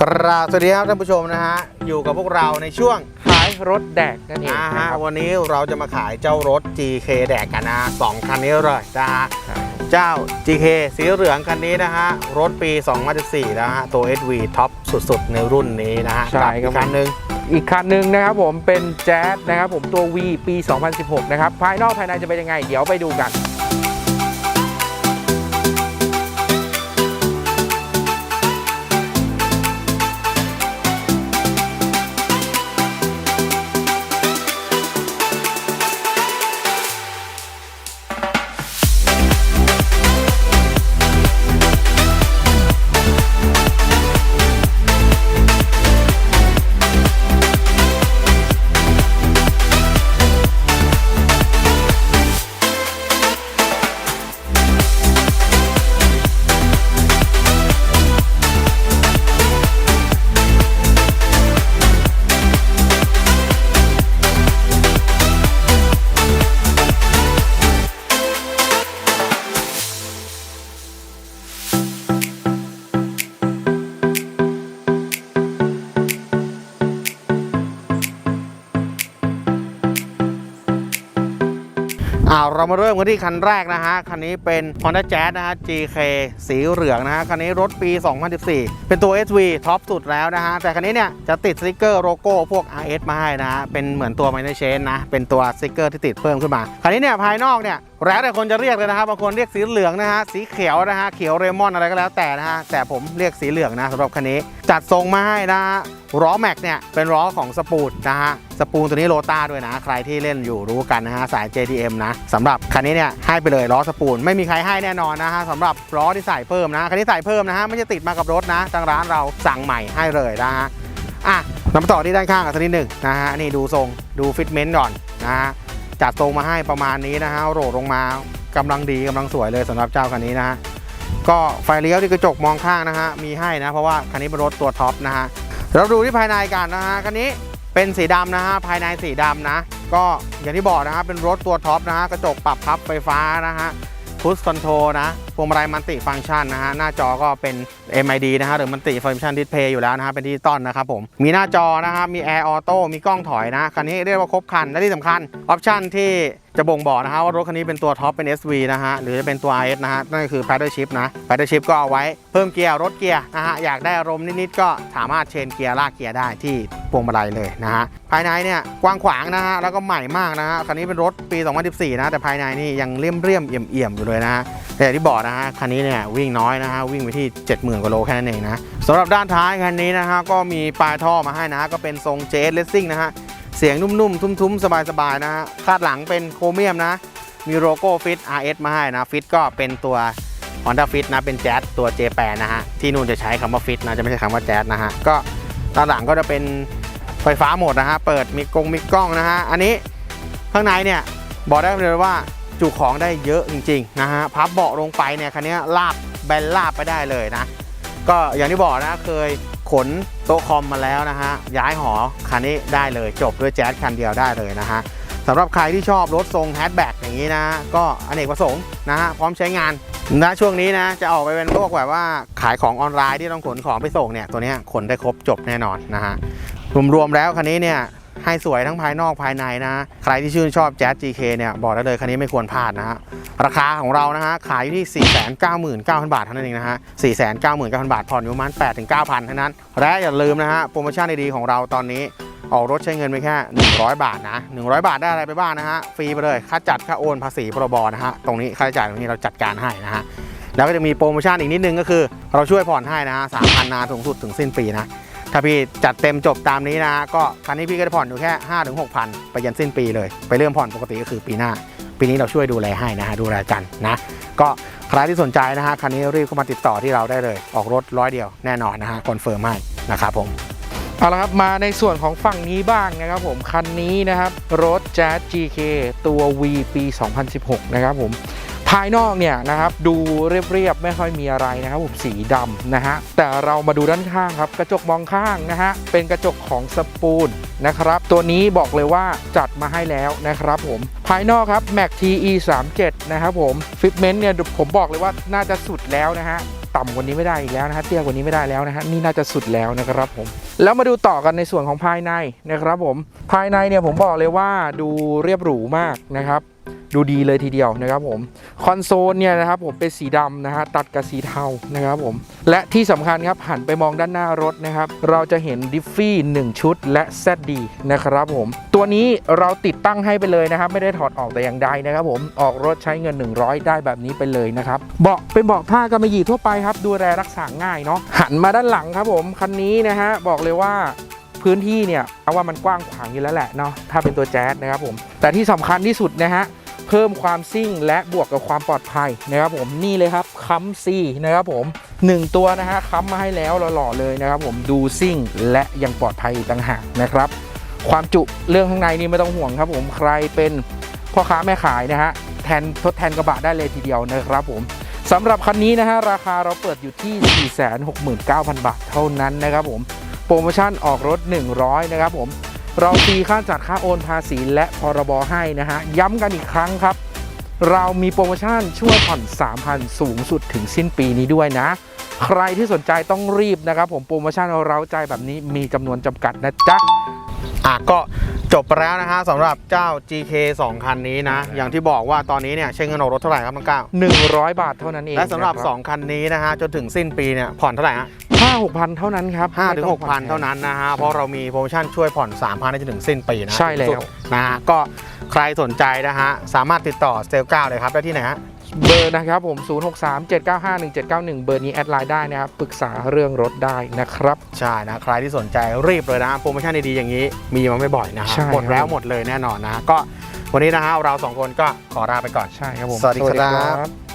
กราบสวัสดีครับท่านผู้ชมนะฮะ อยู่กับพวกเราในช่วงขายรถแดกนั่นเองอ่านะฮะครับวันนี้เราจะมาขายเจ้ารถ GK แดกกันนะสองคันนี้เลยนะฮะเจ้า GK สีเหลืองคันนี้นะฮะ รถปี 2014นะฮะ ตัว SV ท็อปสุดๆ ในรุ่นนี้นะฮะใช่ครับกัอีกคันหนึ่งอีกคันหนึ่งนะครับผมเป็นแจ๊สนะครับผมตัว V ปี 2016 นะครับ ภายนอกภายในจะเป็นยังไง เดี๋ยวไปดูกัน อ้าเรามาเริ่มกันที่คันแรกนะฮะ คันนี้เป็น Honda Jazz นะฮะ GK สีเหลืองนะฮะ คันนี้รถปี 2014 เป็นตัว SV ท็อปสุดแล้วนะฮะ แต่คันนี้เนี่ยจะติดสติกเกอร์โลโก้พวก RS มาให้นะฮะ เป็นเหมือนตัว Minor Chain นะ เป็นตัวสติกเกอร์ที่ติดเพิ่มขึ้นมา คันนี้เนี่ยภายนอกเนี่ย แล้วแต่คนจะเรียกเลยนะครับบางคนเรียกสีเหลืองนะฮะสีเขียวนะฮะเขียวเรมอนอะไรก็แล้วแต่นะฮะแต่ผมเรียกสีเหลืองนะสำหรับคันนี้ จัดทรงมาให้นะฮะล้อแม็กเนี่ยเป็นล้อของสปูดนะฮะสปูนตัวนี้โลต้าด้วยนะ ใครที่เล่นอยู่รู้กันนะฮะสาย JDM นะสำหรับคันนี้เนี่ยให้ไปเลยล้อสปูนไม่มีใครให้แน่นอนนะฮะสำหรับล้อที่ใส่เพิ่มนะคันนี้ใส่เพิ่มนะฮะไม่ใช่ติดมากับรถนะทางร้านเราสั่งใหม่ให้เลยนะฮะอะเรามาต่อที่ด้านข้างกันสักนิดหนึ่งนะฮะนี่ดูทรงดูฟิตเมนต์ก่อนนะฮะ จัดทรงมาให้ประมาณนี้นะฮะโรดลงมากำลังดีกำลังสวยเลยสำหรับเจ้าคันนี้นะฮะก็ไฟเลี้ยวที่กระจกมองข้างนะฮะมีให้นะเพราะว่าคันนี้เป็นรถตัวท็อปนะฮะเราดูที่ภายในกันนะฮะคันนี้เป็นสีดำนะฮะภายในสีดำนะ ก็อย่างที่บอกนะฮะเป็นรถตัวท็อปนะฮะกระจกปรับพับไฟฟ้านะฮะ พุชคอนโทรนะพวงมาลัยมันติฟังก์ชันนะฮะหน้าจอก็เป็น MID นะฮะหรือมันติฟังก์ชันดิสเพย์อยู่แล้วนะฮะเป็นดิจิตอลนะครับผมมีหน้าจอนะครับมีแอร์ออโต้มีกล้องถอยนะคันนี้เรียกว่าครบคันและที่สำคัญออปชันที่ จะบ่งบอกนะฮะว่ารถคันนี้เป็นตัวท็อปเป็น SV นะฮะหรือจะเป็นตัว RS นะฮะนั่นก็คือ Paddle Shift นะ Paddle Shift ก็เอาไว้เพิ่มเกียร์รถเกียร์นะฮะอยากได้อารมณ์นิดๆก็สามารถเชนเกียร์ลากเกียร์ได้ที่พวงมาลัยเลยนะฮะภายในเนี่ยกว้างขวางนะฮะแล้วก็ใหม่มากนะฮะคันนี้เป็นรถปี 2014 นะแต่ภายในนี่ยังเลี่ยมเรียมๆเอี่ยมเอี่ยมๆอยู่เลยนะฮะแต่อย่างที่บอกนะฮะคันนี้เนี่ยวิ่งน้อยนะฮะวิ่งไปที่ 70,000กว่าโลแค่นั้นเองนะสำหรับด้านท้ายคันนี้นะฮะก็มีปลายท่อมาให้นะฮะก็เป็นทรง JS Racing นะฮะ เสียงนุ่มๆ ทุ้มๆ สบายๆ นะฮะคาดหลังเป็นโครเมียมนะ มีโลโก้ฟิต RS มาให้นะ ฟิตก็เป็นตัว Honda Fit นะ เป็นแจ๊สตัว J8 นะฮะ ที่นู่นจะใช้คำว่าฟิตนะ จะไม่ใช่คำว่าแจ๊สนะฮะ ก็ด้านหลังก็จะเป็นไฟฟ้าหมดนะฮะ เปิดมีกงมีกล้องนะฮะ อันนี้ข้างในเนี่ยบอกได้เลยว่าจุของได้เยอะจริงๆนะฮะ พับเบาะลงไปเนี่ยคันนี้ลากแบนลาบไปได้เลยนะ ก็อย่างที่บอกนะเคย ขนโต๊ะคอมมาแล้วนะฮะย้ายหอคันนี้ได้เลยจบด้วยแจ๊สคันเดียวได้เลยนะฮะสำหรับใครที่ชอบรถทรงแฮชแบ็กอย่างนี้นะ ก็อเนกประสงค์นะฮะพร้อมใช้งานนะช่วงนี้นะจะออกไปเป็นพวกแบบว่าขายของออนไลน์ที่ต้องขนของไปส่งเนี่ยตัวนี้ขนได้ครบจบแน่นอนนะฮะรวมๆแล้วคันนี้เนี่ย ให้สวยทั้งภายนอกภายในนะ ใครที่ชื่นชอบแจ๊ส GK เนี่ย บอกได้เลยคันนี้ไม่ควรพลาดนะฮะ ราคาของเรานะฮะ ขายอยู่ที่ 499,000 บาทเท่านั้นเองนะฮะ 499,000 บาท ผ่อนอยู่ประมาณ 8-9,000เท่านั้น และอย่าลืมนะฮะ โปรโมชั่นดีๆของเราตอนนี้ออกรถใช้เงินไปแค่ 100 บาทนะ 100 บาทได้อะไรไปบ้างนะฮะ ฟรีไปเลย ค่าจัด ค่าโอน ภาษีพรบนะฮะ ตรงนี้ค่าใช้จ่ายตรงนี้เราจัดการให้นะฮะ แล้วก็จะมีโปรโมชั่นอีกนิดนึงก็คือ เราช่วยผ่อนให้นะฮะ3,000 นาสูงสุดถึงสิ้นปีนะ ถ้าพี่จัดเต็มจบตามนี้นะก็คันนี้พี่ก็จะผ่อนอยู่แค่5ถึง6,000ไปยันสิ้นปีเลย ไปเริ่มผ่อนปกติก็คือปีหน้า ปีนี้เราช่วยดูแลให้นะฮะดูแลกันนะ ก็ใครที่สนใจนะฮะคันนี้รีบเข้ามาติดต่อที่เราได้เลย ออกรถร้อยเดียวแน่นอนนะฮะคอนเฟิร์มให้นะครับผมเอาละครับมาในส่วนของฝั่งนี้บ้างนะครับผมคันนี้นะครับรถ Jazz GK ตัว V ปี 2016 นะครับผม ภายนอกเนี่ยนะครับดูเรียบๆไม่ค่อยมีอะไรนะครับผมสีดำนะฮะแต่เรามาดูด้านข้างครับกระจกมองข้างนะฮะเป็นกระจกของสปูนนะครับตัวนี้บอกเลยว่าจัดมาให้แล้วนะครับผมภายนอกครับ Mac TE 3 7นะครับผมฟิตเมนต์เนี่ยผมบอกเลยว่าน่าจะสุดแล้วนะฮะต่ำกว่านี้ไม่ได้อีกแล้วนะฮะเตี้ยกว่านี้ไม่ได้แล้วนะฮะนี่น่าจะสุดแล้วนะครับผมแล้วมาดูต่อกันในส่วนของภายในนะครับผมภายในเนี่ยผมบอกเลยว่าดูเรียบหรูมากนะครับ ดูดีเลยทีเดียวนะครับผมคอนโซลเนี่ยนะครับผมเป็นสีดำนะฮะตัดกับสีเทานะครับผมและที่สำคัญครับหันไปมองด้านหน้ารถนะครับ เราจะเห็นดิฟฟี่1ชุดและ ZD นะครับผม ตัวนี้เราติดตั้งให้ไปเลยนะครับ ไม่ได้ถอดออกแต่อย่างใดนะครับผมออกรถใช้เงิน 100 ได้แบบนี้ไปเลยนะครับเบาะเป็นเบาะผ้ากำมะหยี่ทั่วไปครับ ดูแลรักษาง่ายเนาะหันมาด้านหลังครับผมคันนี้นะฮะบอกเลยว่าพื้นที่เนี่ยเอาว่ามันกว้างขวางอยู่แล้วแหละเนาะถ้าเป็นตัวแจ๊สนะครับผมแต่ที่สำคัญที่สุดนะฮะ เพิ่มความซิ่งและบวกกับความปลอดภัยนะครับผมนี่เลยครับคัมซีนะครับผมหนึ่งตัวนะฮะคัมมาให้แล้วหล่อๆเลยนะครับผมดูซิ่งและยังปลอดภัยต่างหากนะครับ ความจุเรื่องข้างในนี่ไม่ต้องห่วงครับผมใครเป็นพ่อค้าแม่ขายนะฮะแทนทดแทนกระบะได้เลยทีเดียวนะครับผมสำหรับคันนี้นะฮะราคาเราเปิดอยู่ที่ 469,000 บาทเท่านั้นนะครับผมโปรโมชั่นออกรถ 100 นะครับผม เราฟรีค่าจัดค่าโอนภาษีและพรบให้นะฮะ ย้ำกันอีกครั้งครับ เรามีโปรโมชั่นช่วยผ่อน 3,000 สูงสุดถึงสิ้นปีนี้ด้วยนะ ใครที่สนใจต้องรีบนะครับ ผมโปรโมชั่นเราใจแบบนี้มีจำนวนจำกัดนะจ๊ะอะก็จบไปแล้วนะฮะสำหรับเจ้า GK 2 คันนี้นะ อย่างที่บอกว่าตอนนี้เนี่ยใช้เงินออกรถเท่าไหร่ครับน้องก้าว100 บาทเท่านั้นเองและสำหรับนะค2คันนี้นะฮะจนถึงสิ้นปีเนี่ยผ่อนเท่าไหร่ฮะ ห้าหกพันเท่านั้นครับห้าถึงหกไม่พัต้นองเท่านั้นนะฮะเพราะเรามีโปรโมชั่นช่วยผ่อน3 0 0 0ได้จนถึงสิ้นปีนะใช่แล้วสุดนะฮะก็ใครสนใจนะฮะสามารถติดต่อเซลก้าเลยครับได้ที่ไหนฮะเบอร์นะครับผม 0637951791 เบอร์นี้แอดไลน์ได้นะครับ ปรึกษาเรื่องรถได้นะครับ ใช่นะ ใครที่สนใจรีบเลยนะ โปรโมชั่นดีๆอย่างนี้ มีมาไม่บ่อยนะฮะใช่หมดแล้วครับหมดเลยแน่นอนนะ ก็วันนี้นะฮะเราสองคนก็ขอลาไปก่อน ใช่ครับผม สวัสดีครับบ